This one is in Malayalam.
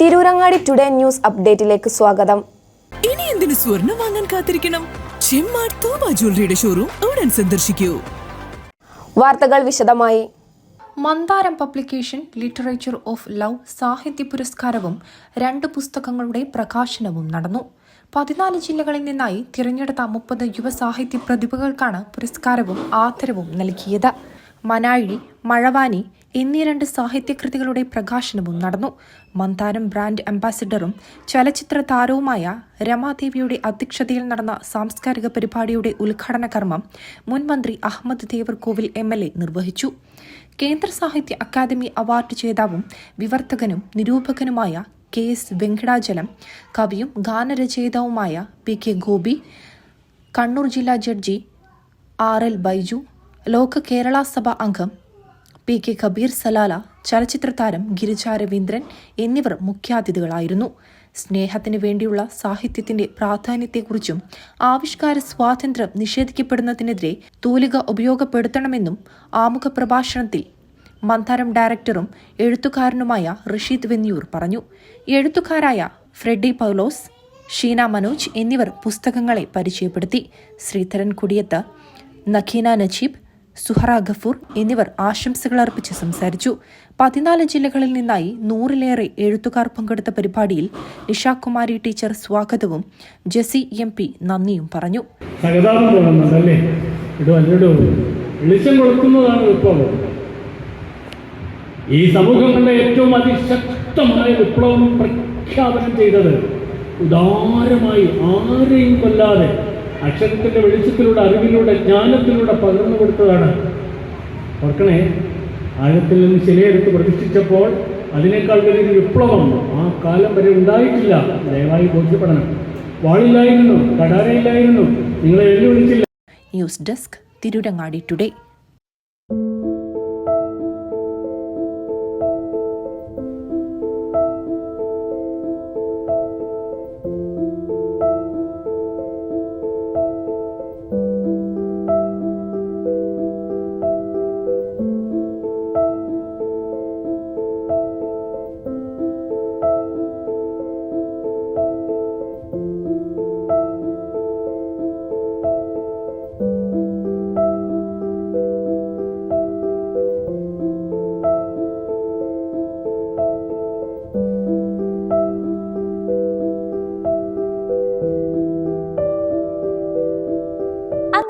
തിരൂരങ്ങാടി ടുഡേ ന്യൂസ് അപ്ഡേറ്റിലേക്ക് സ്വാഗതം. ഇനി എന്തിനു സ്വർണം വാങ്ങാൻ കാത്തിരിക്കണം? തോമ ജ്വല്ലറിയുടെ ഷോറൂം ഉടൻ സന്ദർശിക്കൂ. വാർത്തകൾ വിശദമായി. Mandaram publication literature of love സാഹിത്യ പുരസ്കാരവും രണ്ട് പുസ്തകങ്ങളുടെ പ്രകാശനവും നടന്നു. പതിനാല് ജില്ലകളിൽ നിന്നായി തിരഞ്ഞെടുത്ത മുപ്പത് യുവസാഹിത്യ പ്രതിഭകൾക്കാണ് പുരസ്കാരവും ആദരവും നൽകിയത്. മനാഴി മഴവാനി എന്നീ രണ്ട് സാഹിത്യകൃതികളുടെ പ്രകാശനവും നടന്നു. മന്ദാരം ബ്രാൻഡ് അംബാസിഡറും ചലച്ചിത്ര താരവുമായ രമാദേവിയുടെ അധ്യക്ഷതയിൽ നടന്ന സാംസ്കാരിക പരിപാടിയുടെ ഉദ്ഘാടന കർമ്മം മുൻമന്ത്രി Ahammed Devarkovil M L A നിർവഹിച്ചു. കേന്ദ്ര സാഹിത്യ അക്കാദമി അവാർഡ് ജേതാവും വിവർത്തകനും നിരൂപകനുമായ കെ എസ് വെങ്കടാചലം കവിയും ഗാനരചയിതാവുമായ പി കെ ഗോപി കണ്ണൂർ ജില്ലാ ജഡ്ജി ആർ എൽ ബൈജു ലോക കേരള സഭ അംഗം പി കെ കബീർ സലാല ചലച്ചിത്ര താരം ഗിരിജ രവീന്ദ്രൻ എന്നിവർ മുഖ്യാതിഥികളായിരുന്നു. സ്നേഹത്തിന് വേണ്ടിയുള്ള സാഹിത്യത്തിന്റെ പ്രാധാന്യത്തെക്കുറിച്ചും ആവിഷ്കാര സ്വാതന്ത്ര്യം നിഷേധിക്കപ്പെടുന്നതിനെതിരെ തൂലിക ഉപയോഗപ്പെടുത്തണമെന്നും ആമുഖ പ്രഭാഷണത്തിൽ മന്ദാരം ഡയറക്ടറും എഴുത്തുകാരനുമായ റഷീദ് വെന്നിയൂർ പറഞ്ഞു. എഴുത്തുകാരായ ഫ്രെഡി പൗലോസ് ഷീന മനോജ് എന്നിവർ പുസ്തകങ്ങളെ പരിചയപ്പെടുത്തി. ശ്രീധരൻ കുടിയത്ത് നഖീന നജീബ് സുഹറ ഗഫൂർ എന്നിവർ ആശംസകൾ അർപ്പിച്ച് സംസാരിച്ചു. പതിനാല് ജില്ലകളിൽ നിന്നായി നൂറിലേറെ എഴുത്തുകാർ പങ്കെടുത്ത പരിപാടിയിൽ നിഷാകുമാരി ടീച്ചർ സ്വാഗതവും ജെസി എം പി നന്ദിയും പറഞ്ഞു. വെളിച്ചം കൊടുക്കുന്നതാണ് വിപ്ലവം. ഈ സമൂഹം ഏറ്റവും അതിശക്തമായ വിപ്ലവം പ്രഖ്യാപനം ചെയ്തത് ഉദാരമായി ആരെയും കൊല്ലാതെ അക്ഷരത്തിന്റെ വെളിച്ചത്തിലൂടെ അറിവിലൂടെ ജ്ഞാനത്തിലൂടെ പകർന്നു കൊടുത്തതാണ്. ഓർക്കണേ ആഴത്തിൽ നിന്ന് ശിലയെടുത്ത് പ്രതിഷ്ഠിച്ചപ്പോൾ അതിനേക്കാൾ വലിയൊരു വിപ്ലവം ആ കാലം വരെ ഉണ്ടായിട്ടില്ല. ദയവായി ബോധ്യപ്പെടണം. വാളില്ലായിരുന്നു കടാരയില്ലായിരുന്നു നിങ്ങളെ എഴുതി വിളിച്ചില്ല ന്യൂസ് ഡെസ്ക് തിരുരങ്ങാടി ടുഡേ.